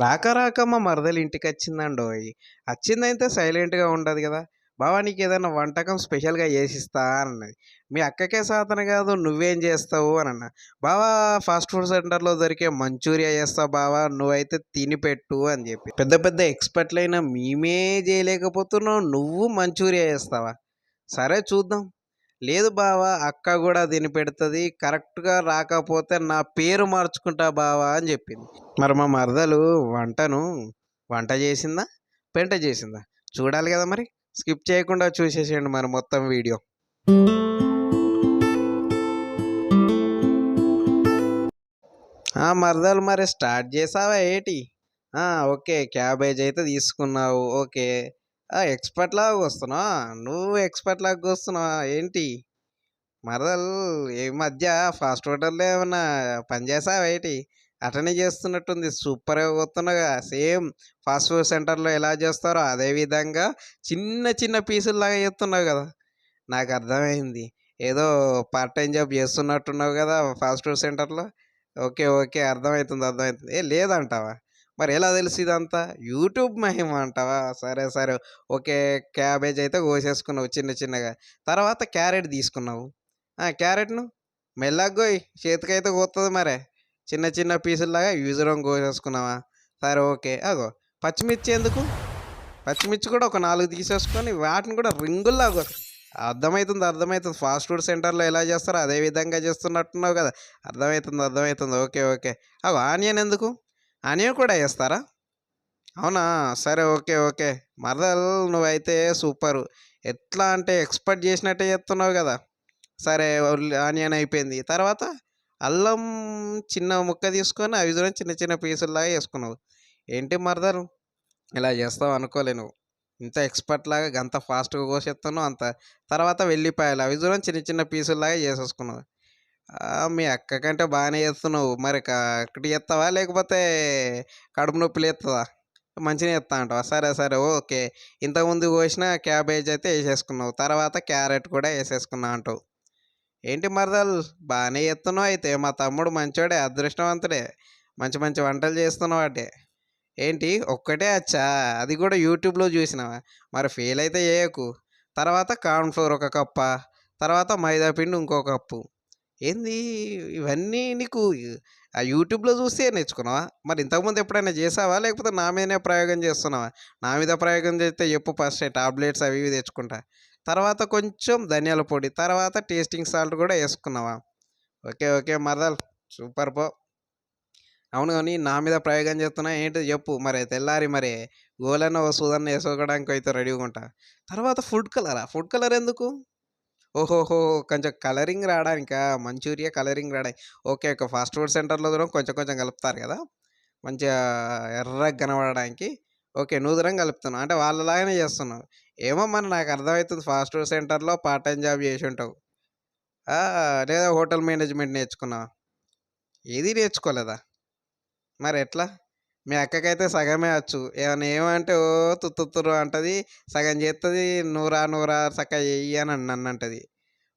రాక రాక మా మరదలు ఇంటికి వచ్చిందండోయ్ వచ్చిందైతే సైలెంట్గా ఉండదు కదా. బావా నీకు ఏదైనా వంటకం స్పెషల్గా చేసిస్తా అన్నది. మీ అక్కకే సాధన కాదు నువ్వేం చేస్తావు అని అన్న బావా ఫాస్ట్ ఫుడ్ సెంటర్లో దొరికే మంచూరియా చేస్తావు బావా నువ్వైతే తిని పెట్టు అని చెప్పి. పెద్ద పెద్ద ఎక్స్పర్ట్లైన మేమే చేయలేకపోతున్నావు నువ్వు మంచూరియా చేస్తావా? సరే చూద్దాం. లేదు బావా అక్క కూడా దీని పెడుతుంది కరెక్ట్గా రాకపోతే నా పేరు మార్చుకుంటా బావా అని చెప్పింది. మరి మా మరదలు వంటను వంట చేసిందా పెంట చేసిందా? చూడాలి కదా మరి స్కిప్ చేయకుండా చూసేసేయండి మరి మొత్తం వీడియో. ఆ, మరదలు మరి స్టార్ట్ చేసావా ఏటి? ఓకే క్యాబేజ్ అయితే తీసుకున్నావు ఓకే. ఎక్స్పర్ట్ లాగా వస్తున్నావా? నువ్వు ఎక్స్పర్ట్ లాగా కూస్తున్నావా ఏంటి? మరదలు ఈ మధ్య ఫాస్ట్ ఫుడ్లో ఏమన్నా పని చేసావా ఏంటి? అటనే చేస్తున్నట్టుంది సూపర్గా వస్తున్నాగా సేమ్ ఫాస్ట్ ఫుడ్ సెంటర్లో ఎలా చేస్తారో అదే విధంగా చిన్న చిన్న పీసుల్లాగా చేస్తున్నావు కదా. నాకు అర్థమైంది. ఏదో పార్ట్ టైం జాబ్ చేస్తున్నట్టున్నావు కదా ఫాస్ట్ ఫుడ్ సెంటర్లో. ఓకే ఓకే అర్థమవుతుంది అర్థమవుతుంది. ఏ లేదంటావా? మరి ఎలా తెలుసు ఇదంతా? యూట్యూబ్ మహిమ అంటావా? సరే సరే. ఓకే క్యాబేజ్ అయితే కోసేసుకున్నావు చిన్న చిన్నగా. తర్వాత క్యారెట్ తీసుకున్నావు. క్యారెట్ను? మెల్లగోయ్ చేతికైతే కోతుంది మరే. చిన్న చిన్న పీసుల్లాగా యూజరం కోసేసుకున్నావా? సరే ఓకే. అగో. పచ్చిమిర్చి ఎందుకు? పచ్చిమిర్చి కూడా ఒక నాలుగు తీసేసుకొని వాటిని కూడా రింగుల్లా అర్థమవుతుంది అర్థమవుతుంది ఫాస్ట్ ఫుడ్ సెంటర్లో ఎలా చేస్తారో అదే విధంగా చేస్తున్నట్టున్నావు కదా. అర్థమవుతుంది అర్థమవుతుంది ఓకే ఓకే. అగో ఆనియన్ ఎందుకు? ఆనియన్ కూడా వేస్తారా అవునా? సరే ఓకే ఓకే. మరదలు నువ్వైతే సూపరు. ఎట్లా అంటే ఎక్స్పెక్ట్ చేసినట్టే చెప్తున్నావు కదా. సరే ఆనియన్ అయిపోయింది. తర్వాత అల్లం చిన్న ముక్క తీసుకొని అవి కూడా చిన్న చిన్న పీసుల్లాగా వేసుకున్నావు ఏంటి మరదలు? ఇలా చేస్తావు అనుకోలే నువ్వు. ఇంత ఎక్స్పర్ట్ లాగా అంత ఫాస్ట్గా కోసేస్తున్నావు అంత. తర్వాత వెల్లిపాయలు అవి కూడా చిన్న చిన్న పీసుల్లాగా చేసేసుకున్నావు. మీ అక్క కంటే బాగానే చేస్తున్నావు. మరి ఒకటి చేస్తావా? లేకపోతే కడుపు నొప్పులు ఇస్తుందా మంచిగా ఇస్తా అంటావా? సరే సరే ఓకే. ఇంతకుముందు కోసిన క్యాబేజ్ అయితే వేసేసుకున్నావు. తర్వాత క్యారెట్ కూడా వేసేసుకున్నావు అంటావు. ఏంటి మరదలు? బాగానే చేస్తున్నావు అయితే. మా తమ్ముడు మంచోడే అదృష్టవంతుడే. మంచి మంచి వంటలు చేస్తున్నావు అంటే. ఏంటి? ఒక్కటే అచ్చా? అది కూడా యూట్యూబ్లో చూసినావా? మరి ఫెయిల్ అయితే చేయకు. తర్వాత కార్న్ఫ్లోర్ ఒక కప్ప? తర్వాత మైదా పిండి ఇంకో కప్పు. ఏంది? ఇవన్నీ నీకు ఆ యూట్యూబ్లో చూస్తే నేర్చుకున్నావా? మరి ఇంతకుముందు ఎప్పుడైనా చేసావా? లేకపోతే నా మీదనే ప్రయోగం చేస్తున్నావా? నా మీద ప్రయోగం చేస్తే చెప్పు ఫస్ట్ టాబ్లెట్స్ అవి ఇవి తెచ్చుకుంటా. తర్వాత కొంచెం ధనియాల పొడి తర్వాత టేస్టింగ్ సాల్ట్ కూడా వేసుకున్నావా? ఓకే ఓకే మరదల్ సూపర్ పో. అవును కానీ నా మీద ప్రయోగం చేస్తున్నా ఏంటి చెప్పు మరి తెల్లారి మరి గోలన్న వసూదన్న వేసుకోవడానికి అయితే రెడీగా ఉంటా. తర్వాత ఫుడ్ కలరా? ఫుడ్ కలర్ ఎందుకు? ఓహోహో! కొంచెం కలరింగ్ రావడానికా మంచూరియా కలరింగ్ రావడానికి ఓకే ఓకే. ఫాస్ట్ ఫుడ్ సెంటర్లో దూరం కొంచెం కొంచెం కలుపుతారు కదా? మంచిగా ఎర్రగా కనబడడానికి. ఓకే నూతనంగా కలుపుతున్నావు. అంటే వాళ్ళలాగానే చేస్తున్నావు ఏమో మన నాకు అర్థమవుతుంది. ఫాస్ట్ ఫుడ్ సెంటర్లో పార్ట్ టైం జాబ్ చేసి ఉంటావు. లేదా హోటల్ మేనేజ్మెంట్ నేర్చుకున్నావా? ఏది నేర్చుకోలేదా? మరి ఎట్లా? మీ అక్కకైతే సగమే వచ్చు ఏమైనా ఏమంటే ఓ తుత్తురు అంటది. సగం చేస్తుంది నూరా నూరా సక్క చెయ్యి అని నన్ను అంటది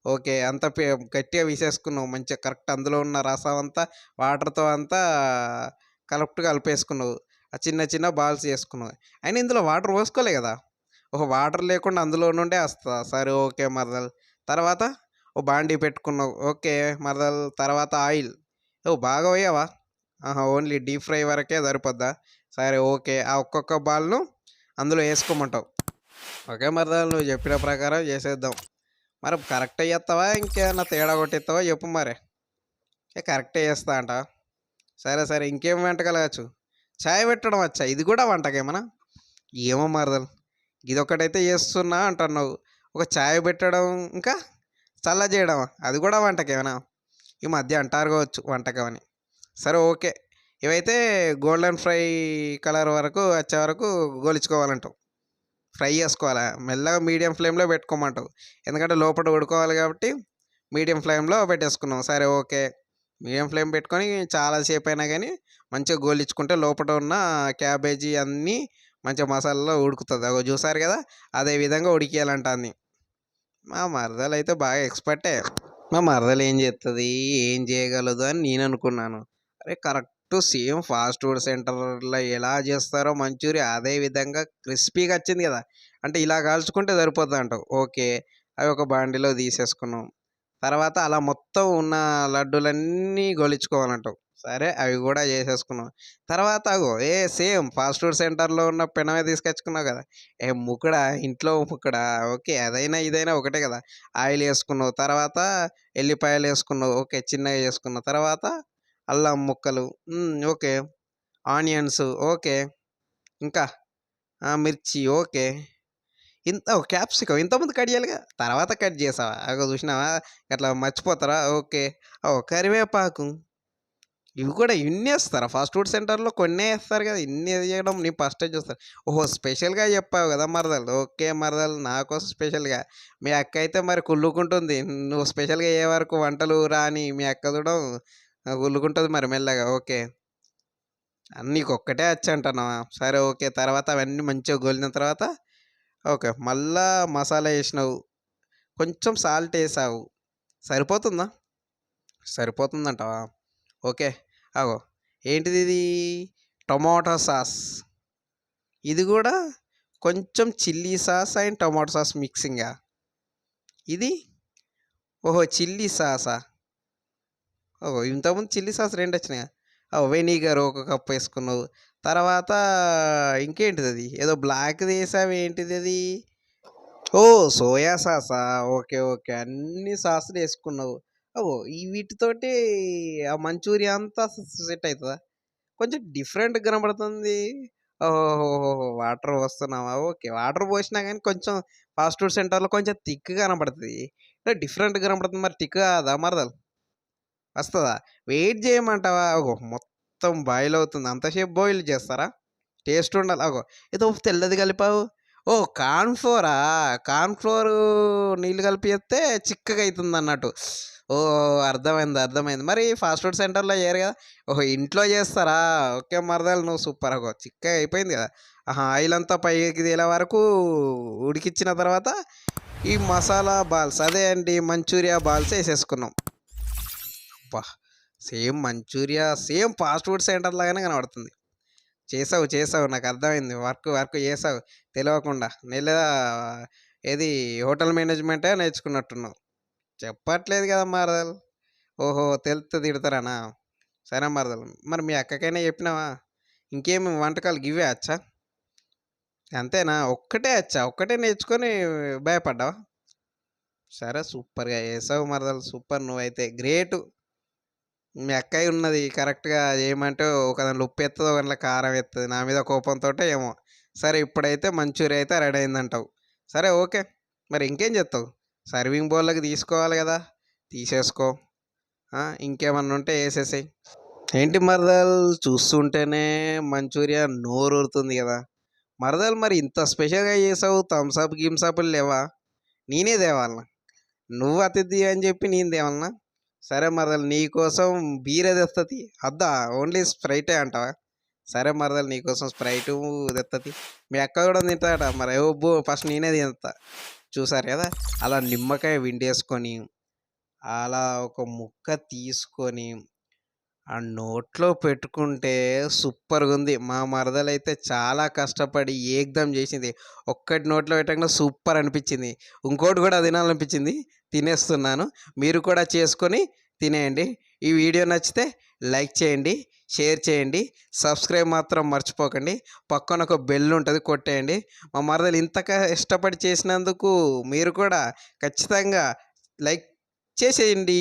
ఓకే అంత పే- గట్టిగా వీసేసుకున్నావు. మంచిగా కరెక్ట్ అందులో ఉన్న రసం అంతా వాటర్తో అంతా కరెక్ట్ కలిపేసుకున్నావు. ఆ చిన్న చిన్న బాల్స్ చేసుకున్నావు. అయినా ఇందులో వాటర్ పోసుకోలే కదా? ఒక వాటర్ లేకుండా అందులో నుండే వస్తా. సరే ఓకే మరదల్. తర్వాత ఓ బాండీ పెట్టుకున్నావు. ఓకే మరదల్. తర్వాత ఆయిల్. ఓ బాగా పోయావా? ఓన్లీ డీప్ ఫ్రై వరకే సరిపోద్దా? సరే ఓకే. ఆ ఒక్కొక్క బాల్ను అందులో వేసుకోమంటావు. ఓకే మరదల్ నువ్వు చెప్పిన ప్రకారం చేసేద్దాం. మరి కరెక్ట్ చేస్తావా? ఇంకేమన్నా తేడా కొట్టిస్తావా? చెప్పు మరి. ఏ కరెక్టే చేస్తా అంట. సరే సరే. ఇంకేం వంటకలగచ్చు చాయ్ పెట్టడం వచ్చా? ఇది కూడా వంటకేమన్నా ఏమో మరదలు ఇది ఒకటైతే చేస్తున్నా అంటున్నావు. ఒక చాయ్ పెట్టడం ఇంకా చల్ల చేయడం అది కూడా వంటకేమన్నా ఈ మధ్య అంటారు కావచ్చు వంటకం అని. సరే ఓకే. ఇవైతే గోల్డెన్ ఫ్రై కలర్ వరకు వచ్చే వరకు గోలించుకోవాలంటావు ఫ్రై చేసుకోవాలా? మెల్లగా మీడియం ఫ్లేమ్లో పెట్టుకోమంటావు. ఎందుకంటే లోపల ఉడుకోవాలి కాబట్టి మీడియం ఫ్లేమ్లో పెట్టేసుకున్నాం. సరే ఓకే. మీడియం ఫ్లేమ్ పెట్టుకొని చాలాసేపు అయినా కానీ మంచిగా గోలించుకుంటే లోపల ఉన్న క్యాబేజీ అన్నీ మంచిగా మసాలాలో ఉడుకుతుంది. అగో చూసారు కదా? అదే విధంగా ఉడికేయాలంట అన్ని మా మరదలు అయితే బాగా ఎక్స్పర్టే. మా మరదలు ఏం చేస్తుంది ఏం చేయగలదు అని నేను అనుకున్నాను. అరే కరెక్ట్. సేమ్ ఫాస్ట్ ఫుడ్ సెంటర్లో ఎలా చేస్తారో మంచూరియా అదే విధంగా క్రిస్పీగా వచ్చింది కదా. అంటే ఇలా కాల్చుకుంటే సరిపోతుంది అంటావు. ఓకే. అవి ఒక బాండిలో తీసేసుకున్నాం. తర్వాత అలా మొత్తం ఉన్న లడ్డూలన్నీ గొలిచుకోవాలంటావు. సరే అవి కూడా చేసేసుకున్నాం. తర్వాత అగో ఏ సేమ్ ఫాస్ట్ ఫుడ్ సెంటర్లో ఉన్న పెనమే తీసుకొచ్చుకున్నావు కదా. ఏ ముక్కడా? ఇంట్లో ముక్కడా? ఓకే అదైనా ఇదైనా ఒకటే కదా. ఆయిల్ వేసుకున్నావు. తర్వాత ఎల్లిపాయలు వేసుకున్నావు. ఓకే చిన్నగా వేసుకున్నావు. తర్వాత అల్లం ముక్కలు ఓకే. Onions okay. ఇంకా? మిర్చి ఓకే. ఇంత క్యాప్సికం ఇంతకుముందు కట్ చేయాలిగా? తర్వాత కట్ చేసావా? అగో చూసినావా? అట్లా మర్చిపోతారా? ఓకే. ఓ కరివేపాకు. ఇవి కూడా ఇన్ని వేస్తారా? ఫాస్ట్ ఫుడ్ సెంటర్లో కొన్ని వేస్తారు కదా? ఇన్ని చేయడం నీ ఫస్ట్ చూస్తారు ఓహో స్పెషల్గా చెప్పావు కదా మరదలు. ఓకే మరదలు నా కోసం స్పెషల్గా. మీ అక్క అయితే మరి కుళ్ళుకుంటుంది. నువ్వు స్పెషల్గా ఏ వరకు వంటలు రాని మీ అక్క చూడడం కుళ్ళుకుంటుంది మరి మెల్లగా. ఓకే. నీకు ఒక్కటే వచ్చి అంటున్నావా సరే ఓకే. తర్వాత అవన్నీ మంచిగా గోలిన తర్వాత ఓకే. మళ్ళా మసాలా వేసినావు. కొంచెం సాల్ట్ వేసావు. సరిపోతుందా? సరిపోతుందంటావా? ఓకే. అగో. ఏంటిది ఇది? Tomato sauce. ఇది కూడా కొంచెం chilli sauce and tomato sauce మిక్సింగా. ఇది? ఓహో చిల్లీ సాసా? ఓహో! ఇంతకుముందు చిల్లీ సాస్ రెండు వచ్చినాయి ఓ వెనిగర్ ఒక కప్ వేసుకున్నావు. తర్వాత ఇంకేంటిది అది? ఏదో బ్లాక్ది వేసావు ఏంటిది అది? ఓ! సోయా సాసా? Okay okay. అన్ని సాసులు వేసుకున్నావు. ఓ ఈ వీటితోటి ఆ మంచూరియా అంతా సెట్ అవుతుందా? కొంచెం డిఫరెంట్ కనబడుతుంది. ఓహో వాటర్ పోస్తున్నావా? ఓకే. వాటర్ పోసినా కానీ కొంచెం ఫాస్ట్ ఫుడ్ సెంటర్లో కొంచెం థిక్ కనబడుతుంది. డిఫరెంట్ కనబడుతుంది. మరి థిక్ కాదా? మరదలు? వస్తుందా? వెయిట్ చేయమంటావా? అగో మొత్తం బాయిల్ అవుతుంది. అంతసేపు బాయిల్ చేస్తారా? టేస్ట్ ఉండాలి. అగో ఏదో తెల్లది కలిపావు. ఓ కార్న్ఫ్లోరా కార్న్ఫ్లోర్ నీళ్ళు కలిపి చేస్తే చిక్కగా అవుతుంది అన్నట్టు. ఓ అర్థమైంది అర్థమైంది. మరి ఫాస్ట్ ఫుడ్ సెంటర్లో చేయరు కదా? ఓహో ఇంట్లో చేస్తారా? ఓకే మరదలు నువ్వు సూపర్ అగో చిక్కగా అయిపోయింది కదా? ఆహా ఆయిల్ అంతా పైకి తేలే వరకు ఉడికిచ్చిన తర్వాత ఈ మసాలా బాల్స్ అదే అండి మంచూరియా బాల్స్ వేసేసుకున్నాం. అబ్బా! Same Manchuria same fast food centre లాగానే కనబడుతుంది. చేసావు చేసావు నాకు అర్థమైంది. వర్క్ వర్క్ చేసావు. తెలియకుండా నెల ఏది హోటల్ మేనేజ్మెంటే నేర్చుకున్నట్టున్నావు. చెప్పట్లేదు కదా మరదలు. ఓహో! తెలుస్తే తిడతారానా? సరే మరదలు. మరి మీ అక్కకైనా చెప్పినావా? ఇంకేమి వంటకాలు గివే వచ్చా అంతేనా? ఒక్కటే వచ్చా ఒక్కటే నేర్చుకొని భయపడ్డావా? సరే సూపర్గా వేసావు మరదలు. సూపర్ నువ్వైతే. గ్రేటు. మీ అక్కయ్య ఉన్నది కరెక్ట్గా ఏమంటే ఒక దాంట్లో ఉప్పు ఎత్తది ఒక దాంట్లో కారం ఎత్తది నా మీద కోపంతో ఏమో. సరే ఇప్పుడైతే మంచూరియా అయితే రెడీ అయిందంటావు. సరే ఓకే. మరి ఇంకేం చేస్తావు? సర్వింగ్ బౌల్లోకి తీసుకోవాలి కదా తీసేసుకో. ఇంకేమన్నా ఉంటే వేసేసాయి. ఏంటి మరదలు? చూస్తుంటేనే మంచూరియా నోరు ఊరుతుంది కదా. మరదలు మరి ఇంత స్పెషల్గా చేసావు? థమ్స్అప్ గిమ్సప్లు లేవా? నేనే తేవాలనా నువ్వు అతిథి అని చెప్పి నేను తేవాలనా సరే మరదలు నీకోసం బీరే తెస్తుంది అద్దా ఓన్లీ స్ప్రైటే అంటావా? సరే మరదలు నీకోసం స్ప్రైట్ తెస్తుంది మీ అక్క కూడా తింటాడట మరి ఓబ్బో ఫస్ట్ నేనే తింటా చూసారు కదా? అలా నిమ్మకాయ విండేసుకొని అలా ఒక ముక్క తీసుకొని ఆ నోట్లో పెట్టుకుంటే సూపర్గా ఉంది మా మరదలైతే చాలా కష్టపడి ఏకదం చేసింది. ఒక్కటి నోట్లో పెట్టకుండా సూపర్ అనిపించింది. ఇంకోటి కూడా తినాలనిపించింది. తినేస్తున్నాను. మీరు కూడా చేసుకొని తినేయండి. ఈ వీడియో నచ్చితే లైక్ చేయండి షేర్ చేయండి సబ్స్క్రైబ్ మాత్రం మర్చిపోకండి. పక్కన ఒక బెల్ ఉంటుంది కొట్టేయండి. మా మరదలు ఇంత ఇష్టపడి చేసినందుకు మీరు కూడా ఖచ్చితంగా లైక్ చేసేయండి.